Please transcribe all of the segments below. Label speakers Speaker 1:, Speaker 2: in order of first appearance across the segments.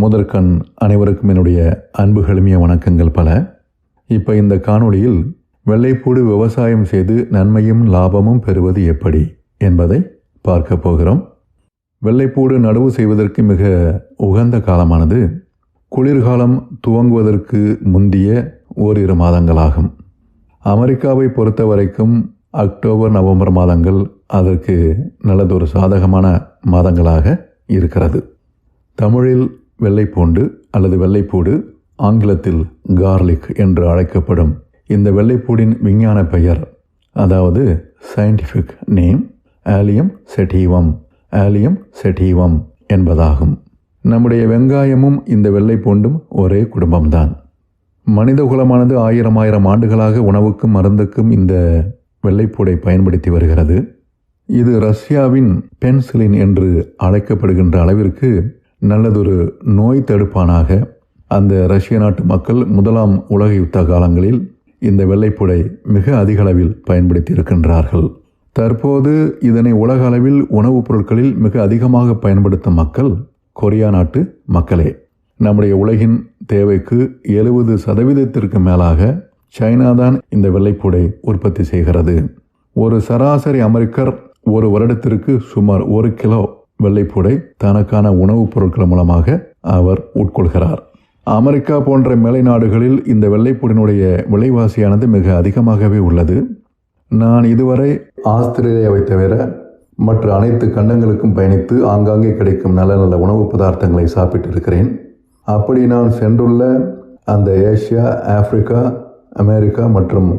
Speaker 1: முதற்கண் அனைவருக்கும் என்னுடைய அன்பு எளிமைய வணக்கங்கள் பல. இப்போ இந்த காணொளியில் வெள்ளைப்பூடு விவசாயம் செய்து நன்மையும் லாபமும் பெறுவது எப்படி என்பதை பார்க்க போகிறோம். வெள்ளைப்பூடு நடவு செய்வதற்கு மிக உகந்த காலமானது. குளிர்காலம் துவங்குவதற்கு முந்திய ஓரிரு மாதங்களாகும். அமெரிக்காவை பொறுத்த வரைக்கும் அக்டோபர் நவம்பர் மாதங்கள் அதற்கு நல்லதொரு சாதகமான மாதங்களாக இருக்கிறது. தமிழில் வெள்ளைப்பூண்டு அல்லது வெள்ளைப்பூடு ஆங்கிலத்தில் கார்லிக் என்று அழைக்கப்படும். இந்த வெள்ளைப்பூடின் விஞ்ஞான பெயர் அதாவது சயின்டிஃபிக் நேம் ஆலியம் செட்டீவம் ஆலியம் செட்டீவம் என்பதாகும். நம்முடைய வெங்காயமும் இந்த வெள்ளைப்பூண்டும் ஒரே குடும்பம்தான். மனித குலமானது ஆயிரம் ஆயிரம் ஆண்டுகளாக உணவுக்கும் மருந்துக்கும் இந்த வெள்ளைப்பூடை பயன்படுத்தி வருகிறது. இது ரஷ்யாவின் பென்சிலின் என்று அழைக்கப்படுகின்ற அளவிற்கு நல்லதொரு நோய் தடுப்பானாக அந்த ரஷ்ய நாட்டு மக்கள் முதலாம் உலக யுத்த காலங்களில் இந்த வெள்ளைப்பூடை மிக அதிக அளவில் பயன்படுத்தி இருக்கின்றார்கள் தற்போது இதனை உலக அளவில் உணவுப் பொருட்களில் மிக அதிகமாக பயன்படுத்தும் மக்கள் கொரியா நாட்டு மக்களே. நம்முடைய உலகின் தேவைக்கு எழுபது சதவீதத்திற்கு மேலாக சைனா தான் இந்த வெள்ளைப்பூடை உற்பத்தி செய்கிறது. ஒரு சராசரி அமெரிக்கர் ஒரு வருடத்திற்கு சுமார் ஒரு கிலோ வெள்ளைப்பூடை தனக்கான உணவுப் பொருட்கள் மூலமாக அவர் உட்கொள்கிறார். அமெரிக்கா போன்ற மேலை நாடுகளில் இந்த வெள்ளைப்பூடினுடைய விலைவாசியானது மிக அதிகமாகவே உள்ளது. நான் இதுவரை ஆஸ்திரேலியாவை தவிர மற்ற அனைத்து கண்டங்களுக்கும் பயணித்து ஆங்காங்கே கிடைக்கும் நல்ல நல்ல உணவு பதார்த்தங்களை சாப்பிட்டு இருக்கிறேன் அப்படி நான் சென்றுள்ள அந்த ஏஷியா ஆப்பிரிக்கா அமெரிக்கா மற்றும்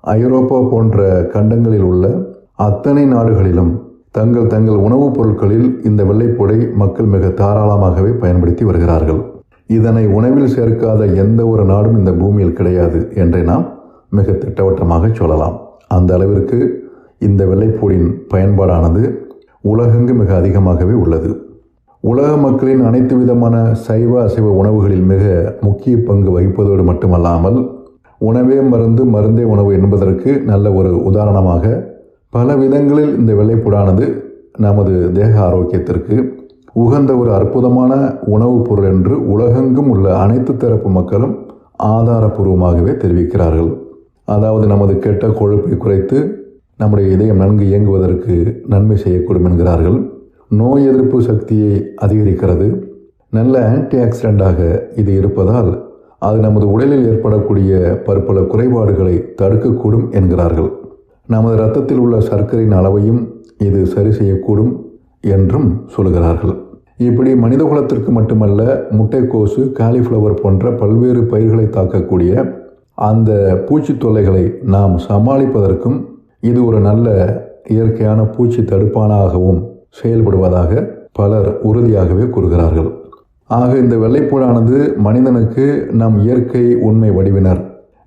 Speaker 1: ஐரோப்பா போன்ற கண்டங்களில் உள்ள அத்தனை நாடுகளிலும் தங்கள் தங்கள் உணவுப் பொருட்களில் இந்த வெள்ளைப்பூடை மக்கள் மிக தாராளமாகவே பயன்படுத்தி வருகிறார்கள். இதனை உணவில் சேர்க்காத எந்த ஒரு நாடும் இந்த பூமியில் கிடையாது என்றே நாம் மிக திட்டவட்டமாக சொல்லலாம். அந்த அளவிற்கு இந்த வெள்ளைப்பூடின் பயன்பாடானது உலகெங்கு மிக அதிகமாகவே உள்ளது. உலக மக்களின் அனைத்து விதமான சைவ அசைவ உணவுகளில் மிக முக்கிய பங்கு வகிப்பதோடு மட்டுமல்லாமல் உணவே மருந்து மருந்தே உணவு என்பதற்கு நல்ல ஒரு உதாரணமாக பல விதங்களில் இந்த வெள்ளைப்பூடானது நமது தேக ஆரோக்கியத்திற்கு உகந்த ஒரு அற்புதமான உணவுப் பொருள் என்று உலகெங்கும் உள்ள அனைத்து தரப்பு மக்களும் ஆதாரபூர்வமாகவே தெரிவிக்கிறார்கள். அதாவது நமது கெட்ட கொழுப்பை குறைத்து நம்முடைய இதயம் நன்கு இயங்குவதற்கு நன்மை செய்யக்கூடும் என்கிறார்கள். நோய் எதிர்ப்பு சக்தியை அதிகரிக்கிறது. நல்ல ஆன்டி ஆக்சிடென்டாக இது இருப்பதால் அது நமது உடலில் ஏற்படக்கூடிய பற்பல குறைபாடுகளை தடுக்கக்கூடும் என்கிறார்கள். நமது இரத்தத்தில் உள்ள சர்க்கரையின் அளவையும் இது சரி செய்யக்கூடும் என்றும் சொல்கிறார்கள். இப்படி மனித குலத்திற்கு மட்டுமல்ல முட்டைக்கோசு காலிஃப்ளவர் போன்ற பல்வேறு பயிர்களை தாக்கக்கூடிய அந்த பூச்சி தொல்லைகளை நாம் சமாளிப்பதற்கும் இது ஒரு நல்ல இயற்கையான பூச்சி தடுப்பானாகவும் செயல்படுவதாக பலர் உறுதியாகவே கூறுகிறார்கள். ஆக இந்த வெள்ளைப்பூடானது மனிதனுக்கு நம் இயற்கை உண்மை வடிவினர்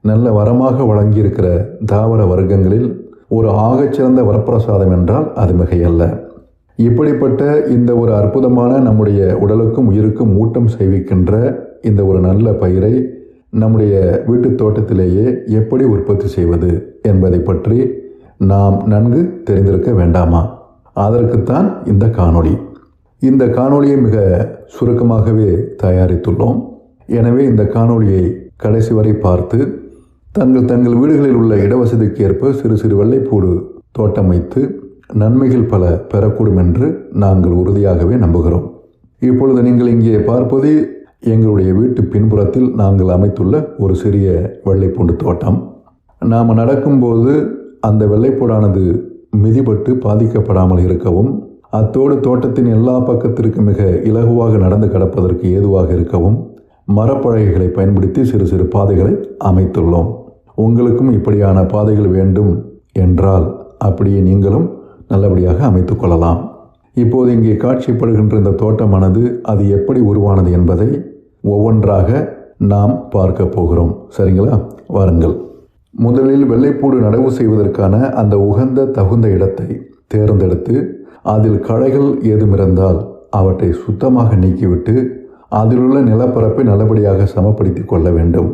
Speaker 1: நல்ல வரமாக வழங்கியிருக்கிற தாவர வர்க்கங்களில் ஒரு ஆகச்சிறந்த வரப்பிரசாதம் என்றால் அது மிகையல்ல. இப்படிப்பட்ட இந்த ஒரு அற்புதமான நம்முடைய உடலுக்கும் உயிருக்கும் ஊட்டம் செய்விக்கின்ற இந்த ஒரு நல்ல பயிரை நம்முடைய வீட்டு தோட்டத்திலேயே எப்படி உற்பத்தி செய்வது என்பதை பற்றி நாம் நன்கு தெரிந்திருக்க வேண்டாமா? அதற்குத்தான் இந்த காணொளி. இந்த காணொளியை மிக சுருக்கமாகவே தயாரித்துள்ளோம். எனவே இந்த காணொளியை கடைசி வரை பார்த்து தங்கள் தங்கள் வீடுகளில் உள்ள இடவசதிக்கு ஏற்ப சிறு சிறு வெள்ளைப்பூடு தோட்டம் வைத்து நன்மைகள் பல பெறக்கூடும் என்று நாங்கள் உறுதியாகவே நம்புகிறோம். இப்பொழுது நீங்கள் இங்கே பார்ப்பது எங்களுடைய வீட்டு பின்புறத்தில் நாங்கள் அமைத்துள்ள ஒரு சிறிய வெள்ளைப்பூண்டு தோட்டம். நாம் நடக்கும்போது அந்த வெள்ளைப்பூடானது மிதிபட்டு பாதிக்கப்படாமல் இருக்கவும் அத்தோடு தோட்டத்தின் எல்லா பக்கத்திற்கு மிக இலகுவாக நடந்து கிடப்பதற்கு ஏதுவாக இருக்கவும் மரப்பலகைகளை பயன்படுத்தி சிறு சிறு பாதைகளை அமைத்துள்ளோம். உங்களுக்கும் இப்படியான பாதைகள் வேண்டும் என்றால் அப்படியே நீங்களும் நல்லபடியாக அமைத்து கொள்ளலாம். இப்போது இங்கே காட்சிப்படுகின்ற இந்த தோட்டமானது அது எப்படி உருவானது என்பதை ஒவ்வொன்றாக நாம் பார்க்க போகிறோம். சரிங்களா? வாருங்கள். முதலில் வெள்ளைப்பூடு நடவு செய்வதற்கான அந்த உகந்த தகுந்த இடத்தை தேர்ந்தெடுத்து அதில் களைகள் ஏதும் இருந்தால் அவற்றை சுத்தமாக நீக்கிவிட்டு அதிலுள்ள நிலப்பரப்பை நல்லபடியாக சமப்படுத்தி கொள்ள வேண்டும்.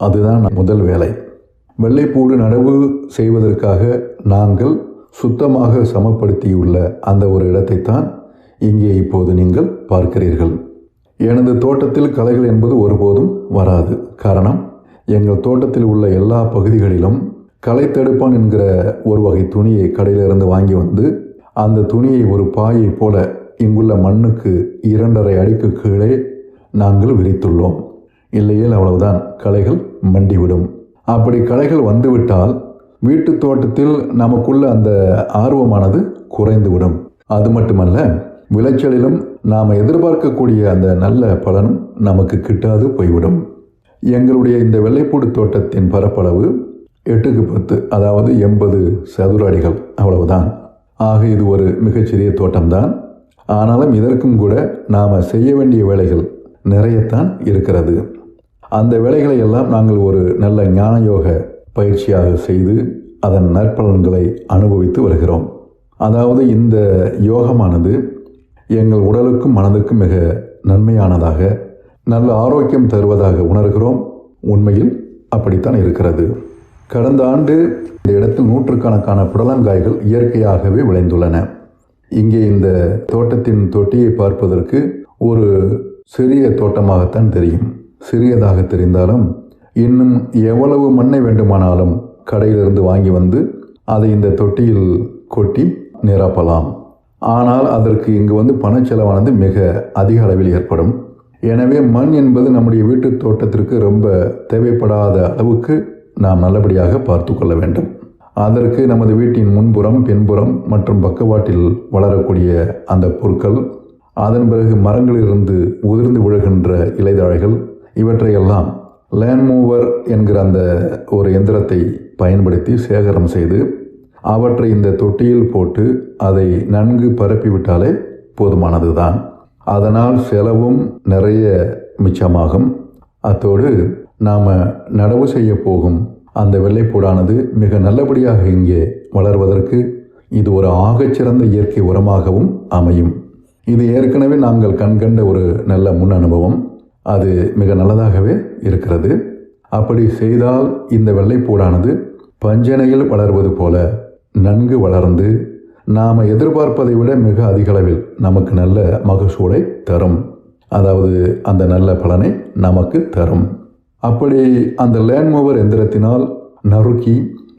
Speaker 1: அதுதான் முதல் வேலை. வெள்ளைப்பூடு நடவு செய்வதற்காக நாங்கள் சுத்தமாக சமப்படுத்தியுள்ள அந்த ஒரு இடத்தைத்தான் இங்கே இப்போது நீங்கள் பார்க்கிறீர்கள். எனது தோட்டத்தில் களைகள் என்பது ஒருபோதும் வராது. காரணம் எங்கள் தோட்டத்தில் உள்ள எல்லா பகுதிகளிலும் களை தடுப்பான் என்கிற ஒரு வகை துணியை கடையிலிருந்து வாங்கி வந்து அந்த துணியை ஒரு பாயை போல இங்குள்ள மண்ணுக்கு இரண்டரை அடிக்கு கீழே நாங்கள் விரித்துள்ளோம். இல்லையேல் அவ்வளவுதான் களைகள் மண்டிவிடும். அப்படி களைகள் வந்துவிட்டால் வீட்டு தோட்டத்தில் நமக்குள்ள அந்த ஆர்வமானது குறைந்துவிடும். அது மட்டுமல்ல விளைச்சலிலும் நாம் எதிர்பார்க்கக்கூடிய அந்த நல்ல பலனும் நமக்கு கிட்டாது போய்விடும். எங்களுடைய இந்த வெள்ளைப்பூடு தோட்டத்தின் பரப்பளவு எட்டுக்கு பத்து அதாவது எண்பது சதுர அடிகள் அவ்வளவுதான். ஆக இது ஒரு மிகச்சிறிய தோட்டம்தான். ஆனாலும் இதற்கும் கூட நாம் செய்ய வேண்டிய வேலைகள் நிறையத்தான் இருக்கிறது. அந்த வேலைகளை எல்லாம் நாங்கள் ஒரு நல்ல ஞானயோக பயிற்சியாக செய்து அதன் நற்பலன்களை அனுபவித்து வருகிறோம். அதாவது இந்த யோகமானது எங்கள் உடலுக்கும் மனதுக்கும் மிக நன்மையானதாக நல்ல ஆரோக்கியம் தருவதாக உணர்கிறோம். உண்மையில் அப்படித்தான் இருக்கிறது. கடந்த ஆண்டு இந்த இடத்தில் நூற்றுக்கணக்கான புடலங்காய்கள் இயற்கையாகவே விளைந்துள்ளன. இங்கே இந்த தோட்டத்தின் தொட்டியை பார்ப்பதற்கு ஒரு சிறிய தோட்டமாகத்தான் தெரியும். சிறியதாக தெரிந்தாலும் இன்னும் எவ்வளவு மண்ணை வேண்டுமானாலும் கடையிலிருந்து வாங்கி வந்து அதை இந்த தொட்டியில் கொட்டி நிரப்பலாம். ஆனால் அதற்கு இங்கு வந்து பணச்செலவானது மிக அதிக அளவில் ஏற்படும். எனவே மண் என்பது நம்முடைய வீட்டு தோட்டத்திற்கு ரொம்ப தேவைப்படாத அளவுக்கு நாம் நல்லபடியாக பார்த்து கொள்ள வேண்டும். அதற்கு நமது வீட்டின் முன்புறம் பின்புறம் மற்றும் பக்கவாட்டில் வளரக்கூடிய அந்த பொருட்கள் அதன் பிறகு மரங்களிலிருந்து உதிர்ந்து விழுகின்ற இலைதழைகள் இவற்றையெல்லாம் லேண்ட் மூவர் என்கிற அந்த ஒரு எந்திரத்தை பயன்படுத்தி சேகரம் செய்து அவற்றை இந்த தொட்டியில் போட்டு அதை நன்கு பரப்பிவிட்டாலே போதுமானது தான் அதனால் செலவும் நிறைய மிச்சமாகும். அத்தோடு நாம் நடவு செய்ய போகும் அந்த வெள்ளைப்பூடானது மிக நல்லபடியாக இங்கே வளர்வதற்கு இது ஒரு ஆகச்சிறந்த இயற்கை உரமாகவும் அமையும். இது ஏற்கனவே நாங்கள் கண்கண்ட ஒரு நல்ல முன் அனுபவம். அது மிக நல்லதாகவே இருக்கிறது. அப்படி செய்தால் இந்த வெள்ளைப்பூடானது பஞ்சனையில் வளர்வது போல நன்கு வளர்ந்து நாம் எதிர்பார்ப்பதை விட மிக அதிக அளவில் நமக்கு நல்ல மகசூலை தரும். அதாவது அந்த நல்ல பலனை நமக்கு தரும். அப்படி அந்த லேண்ட் மூவர் எந்திரத்தினால் நறுக்கி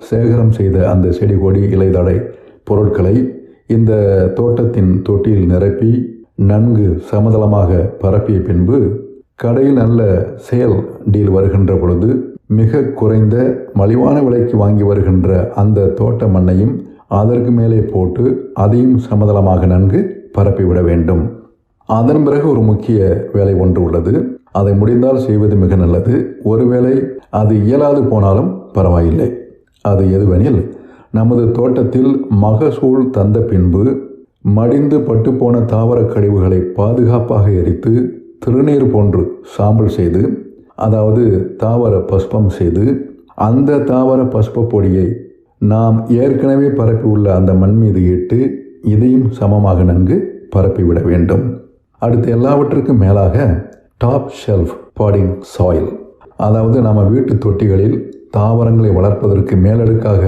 Speaker 1: சேகரம் செய்த அந்த செடி கொடி இலைதடை பொருட்களை இந்த தோட்டத்தின் தொட்டியில் நிரப்பி நன்கு சமதளமாக பரப்பிய பின்பு கடையில் நல்ல சேல் டீல் வருகின்ற பொழுது மிக குறைந்த மலிவான விலைக்கு வாங்கி வருகின்ற அந்த தோட்ட மண்ணையும் அதற்கு மேலே போட்டு அதையும் சமதளமாக நன்கு பரப்பிவிட வேண்டும். அதன் பிறகு ஒரு முக்கிய வேலை ஒன்று உள்ளது. அதை முடிந்தால் செய்வது மிக நல்லது. ஒருவேளை அது இயலாது போனாலும் பரவாயில்லை. அது எதுவெனில் நமது தோட்டத்தில் மகசூல் தந்த பின்பு மடிந்து பட்டுப்போன தாவர கழிவுகளை பாதுகாப்பாக எரித்து திருநீர் போன்று சாம்பல் செய்து அதாவது தாவர பஸ்பம் செய்து அந்த தாவர பஸ்ப பொடியை நாம் ஏற்கனவே பரப்பியுள்ள அந்த மண் மீது இட்டு இதையும் சமமாக நன்கு பரப்பிவிட வேண்டும். அடுத்து எல்லாவற்றுக்கும் மேலாக டாப் ஷெல்ஃப் பாடிங் சாயில் அதாவது நம்ம வீட்டு தொட்டிகளில் தாவரங்களை வளர்ப்பதற்கு மேலடுக்காக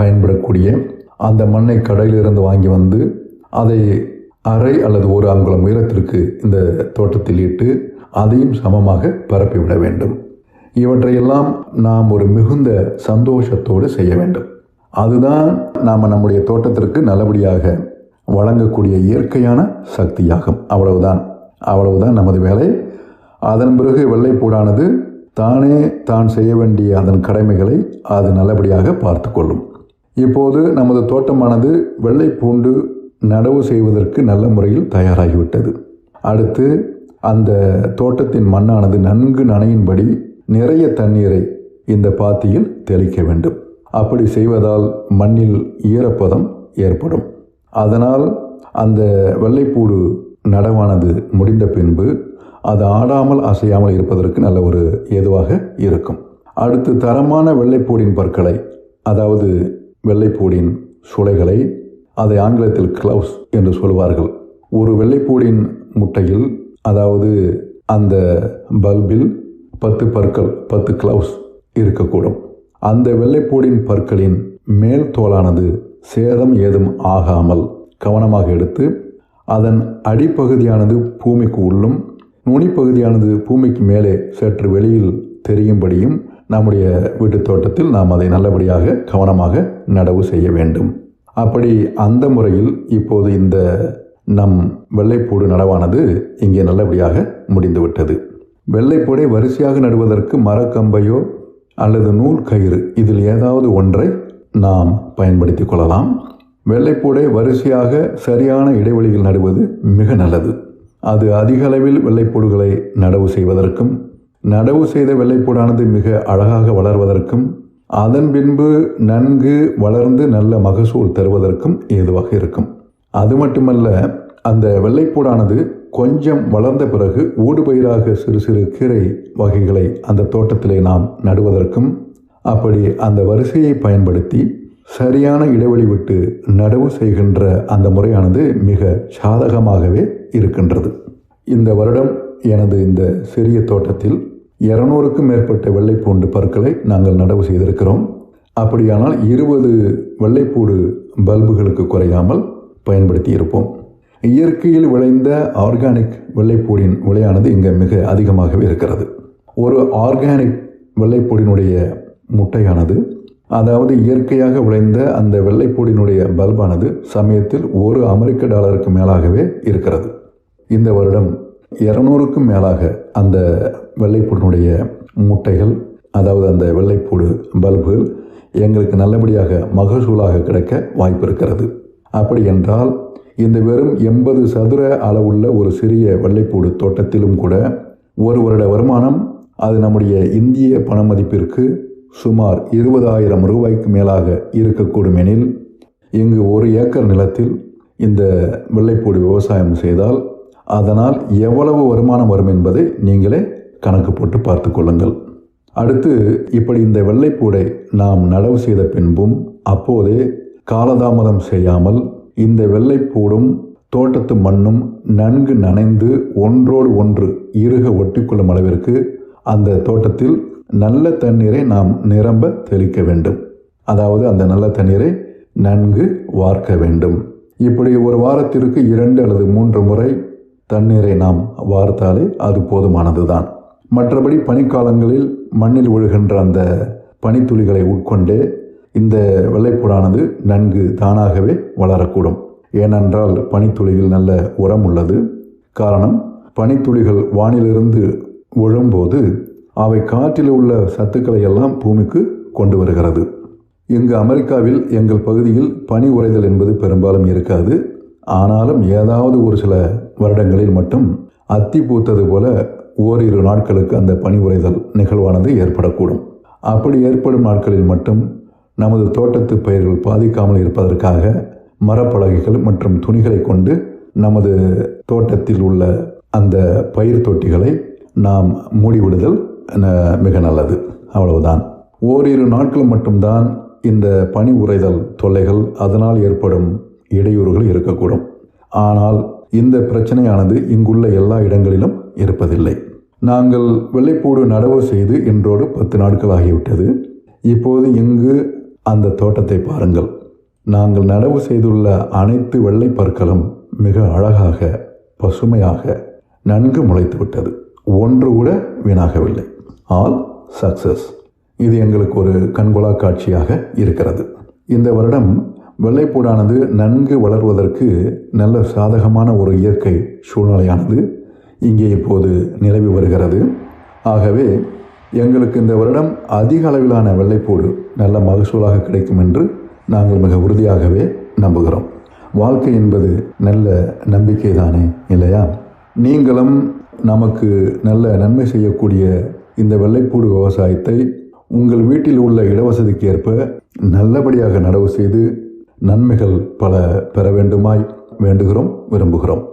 Speaker 1: பயன்படக்கூடிய அந்த மண்ணை கடையிலிருந்து வாங்கி வந்து அதை அரை அல்லது ஒரு அங்குலம் உயரத்திற்கு இந்த தோட்டத்தில் இட்டு அதையும் சமமாக பரப்பிவிட வேண்டும். இவற்றையெல்லாம் நாம் ஒரு மிகுந்த சந்தோஷத்தோடு செய்ய வேண்டும். அதுதான் நாம் நம்முடைய தோட்டத்திற்கு நல்லபடியாக வழங்கக்கூடிய இயற்கையான சக்தியாகும். அவ்வளவுதான். அவ்வளவுதான் நமது வேலை. அதன் பிறகு வெள்ளைப்பூடானது தானே தான் செய்ய வேண்டிய அதன் கடமைகளை அது நல்லபடியாக பார்த்து கொள்ளும். இப்போது நமது தோட்டமானது வெள்ளை பூண்டு நடவு செய்வதற்கு நல்ல முறையில் தயாராகிவிட்டது. அடுத்து அந்த தோட்டத்தின் மண்ணானது நன்கு நனையின்படி நிறைய தண்ணீரை இந்த பாத்தியில் தெளிக்க வேண்டும். அப்படி செய்வதால் மண்ணில் ஈரப்பதம் ஏற்படும். அதனால் அந்த வெள்ளைப்பூடு நடவானது முடிந்த பின்பு அது ஆடாமல் அசையாமல் இருப்பதற்கு நல்ல ஒரு ஏதுவாக இருக்கும். அடுத்து தரமான வெள்ளைப்பூடின் பற்களை அதாவது வெள்ளைப்பூடின் சுளைகளை அதை ஆங்கிலத்தில் கிளவுஸ் என்று சொல்வார்கள். ஒரு வெள்ளைப்பூடின் முட்டையில் அதாவது அந்த பல்பில் பத்து பற்கள் பத்து கிளவுஸ் இருக்கக்கூடும். அந்த வெள்ளைப்பூடின் பற்களின் மேல் தோலானது சேதம் ஏதும் ஆகாமல் கவனமாக எடுத்து அதன் அடிப்பகுதியானது பூமிக்கு உள்ளும் நுனிப்பகுதியானது பூமிக்கு மேலே சற்று வெளியில் தெரியும்படியும் நம்முடைய வீட்டு தோட்டத்தில் நாம் அதை நல்லபடியாக கவனமாக நடவு செய்ய வேண்டும். அப்படி அந்த முறையில் இப்போது இந்த நம் வெள்ளைப்பூடு நடவானது இங்கே நல்லபடியாக முடிந்துவிட்டது. வெள்ளைப்பூடை வரிசையாக நடுவதற்கு மரக்கம்பையோ அல்லது நூல் கயிறு இதில் ஏதாவது ஒன்றை நாம் பயன்படுத்தி கொள்ளலாம். வெள்ளைப்பூடை வரிசையாக சரியான இடைவெளியில் நடுவது மிக நல்லது. அது அதிக அளவில் வெள்ளைப்பூடுகளை நடவு செய்வதற்கும் நடவு செய்த வெள்ளைப்பூடானது மிக அழகாக வளர்வதற்கும் அதன் பின்பு நன்கு வளர்ந்து நல்ல மகசூல் தருவதற்கும் ஏதுவாக இருக்கும். அது மட்டுமல்ல அந்த வெள்ளைப்பூடானது கொஞ்சம் வளர்ந்த பிறகு ஊடுபயிராக சிறு சிறு கீரை வகைகளை அந்த தோட்டத்திலே நாம் நடுவதற்கும் அப்படி அந்த வரிசையை பயன்படுத்தி சரியான இடைவெளி விட்டு நடவு செய்கின்ற அந்த முறையானது மிக சாதகமாகவே இருக்கின்றது. இந்த வருடம் எனது இந்த சிறிய தோட்டத்தில் இருநூறுக்கும் மேற்பட்ட வெள்ளைப்பூண்டு பற்களை நாங்கள் நடவு செய்திருக்கிறோம். அப்படியானால் இருபது வெள்ளைப்பூடு பல்புகளுக்கு குறையாமல் பயன்படுத்தி இருப்போம். இயற்கையில் விளைந்த ஆர்கானிக் வெள்ளைப்பூடின் விலையானது இங்கே மிக அதிகமாகவே இருக்கிறது. ஒரு ஆர்கானிக் வெள்ளைப்பூடினுடைய முட்டையானது அதாவது இயற்கையாக விளைந்த அந்த வெள்ளைப்பூடினுடைய பல்பானது சமயத்தில் ஒரு அமெரிக்க டாலருக்கு மேலாகவே இருக்கிறது. இந்த வருடம் இரநூறுக்கும் மேலாக அந்த வெள்ளைப்பூடினுடைய முட்டைகள் அதாவது அந்த வெள்ளைப்பூடு பல்புகள் எங்களுக்கு நல்லபடியாக மகசூலாக கிடைக்க வாய்ப்பு இருக்கிறது. அப்படி என்றால் இந்த வெறும் எண்பது சதுர அளவுள்ள ஒரு சிறிய வெள்ளைப்பூடு தோட்டத்திலும் கூட ஒரு வருட வருமானம் அது நம்முடைய இந்திய பண மதிப்பிற்கு சுமார் இருபதாயிரம் ரூபாய்க்கு மேலாக இருக்கக்கூடும் எனில் இங்கு ஒரு ஏக்கர் நிலத்தில் இந்த வெள்ளைப்பூடு விவசாயம் செய்தால் அதனால் எவ்வளவு வருமானம் வரும் என்பதை நீங்களே கணக்கு போட்டு பார்த்து கொள்ளுங்கள். அடுத்து இப்படி இந்த வெள்ளைப்பூடை நாம் நடவு செய்த பின்பும் அப்போதே காலதாமதம் செய்யாமல் இந்த வெள்ளைப்பூடும் தோட்டத்து மண்ணும் நன்கு நனைந்து ஒன்றோடு ஒன்று இறுக ஒட்டிக்கொள்ளும் அளவிற்கு அந்த தோட்டத்தில் நல்ல தண்ணீரை நாம் நிரம்ப தெளிக்க வேண்டும். அதாவது அந்த நல்ல தண்ணீரை நன்கு வார்க்க வேண்டும். இப்படி ஒரு வாரத்திற்கு இரண்டு அல்லது மூன்று முறை தண்ணீரை நாம் வார்த்தாலே அது போதுமானதுதான். மற்றபடி பனிக்காலங்களில் மண்ணில் விழுகின்ற அந்த பனித்துளிகளை உட்கொண்டே இந்த வெள்ளைப்பூடானது நன்கு தானாகவே வளரக்கூடும். ஏனென்றால் பனித்துளியில் நல்ல உரம் உள்ளது காரணம் பனித்துளிகள் வானிலிருந்து விழும்போது அவை காற்றில் உள்ள சத்துக்களை எல்லாம் பூமிக்கு கொண்டு வருகிறது. இங்கு அமெரிக்காவில் எங்கள் பகுதியில் பனி உறைதல் என்பது பெரும்பாலும் இருக்காது. ஆனாலும் ஏதாவது ஒரு சில வருடங்களில் மட்டும் அத்தி பூத்தது போல ஓரிரு நாட்களுக்கு அந்த பனி உறைதல் நிகழ்வானது ஏற்படக்கூடும். அப்படி ஏற்படும் நாட்களில் மட்டும் நமது தோட்டத்து பயிர்கள் பாதிக்காமல் இருப்பதற்காக மரப்பலகைகள் மற்றும் துணிகளை கொண்டு நமது தோட்டத்தில் உள்ள அந்த பயிர் தொட்டிகளை நாம் மூடிவிடுதல் மிக நல்லது. அவ்வளவுதான். ஓரிரு நாட்கள் மட்டும்தான் இந்த பனி உறைதல் தொல்லைகள் அதனால் ஏற்படும் இடையூறுகள் இருக்கக்கூடும். ஆனால் இந்த பிரச்சனையானது இங்குள்ள எல்லா இடங்களிலும் இருப்பதில்லை. நாங்கள் வெள்ளைப்பூடு நடவு செய்து இன்றோடு பத்து நாட்கள் ஆகிவிட்டது. இப்போது இங்கு அந்த தோட்டத்தை பாருங்கள். நாங்கள் நடவு செய்துள்ள அனைத்து வெள்ளை பற்களும் மிக அழகாக பசுமையாக நன்கு முளைத்து விட்டது ஒன்று கூட வீணாகவில்லை. All success. இது எங்களுக்கு ஒரு கண்கொள்ளா காட்சியாக இருக்கிறது. இந்த வருடம் வெள்ளைப்பூடானது நன்கு வளர்வதற்கு நல்ல சாதகமான ஒரு இயற்கை சூழ்நிலையானது இங்கே இப்போது நிலவி வருகிறது. ஆகவே எங்களுக்கு இந்த வருடம் அதிக அளவிலான வெள்ளைப்பூடு நல்ல மகசூலாக கிடைக்கும் என்று நாங்கள் மிக உறுதியாகவே நம்புகிறோம். வாழ்க்கை என்பது நல்ல நம்பிக்கை தானே இல்லையா? நீங்களும் நமக்கு நல்ல நன்மை செய்யக்கூடிய இந்த வெள்ளைப்பூடு விவசாயத்தை உங்கள் வீட்டில் உள்ள இடவசதிக்கு ஏற்ப நல்லபடியாக நடவு செய்து நன்மைகள் பல பெற வேண்டுமாய் வேண்டுகிறோம் விரும்புகிறோம்.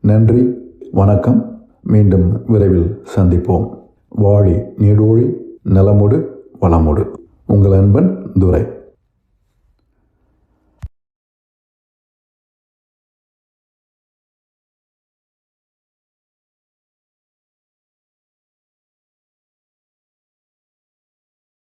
Speaker 1: நன்றி வணக்கம். மீண்டும் விரைவில் சந்திப்போம். வாழி நீடோழி நலமுடு வளமுடு. உங்கள் அன்பன் துரை.